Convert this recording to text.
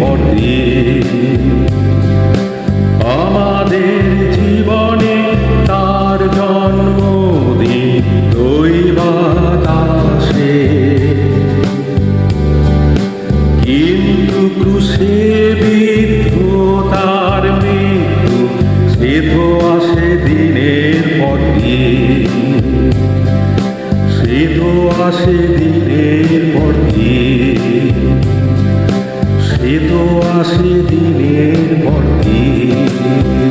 পথে আমাদের জীবনে তার জন্মদিন দৈবাতাসে কিন্তু ক্রুশে বিদ্ধ তার মৃত্যু, সে তো আসে দিনের পর সে তো আসে দিনের পথে এ তো আসে দিনের পর দিন।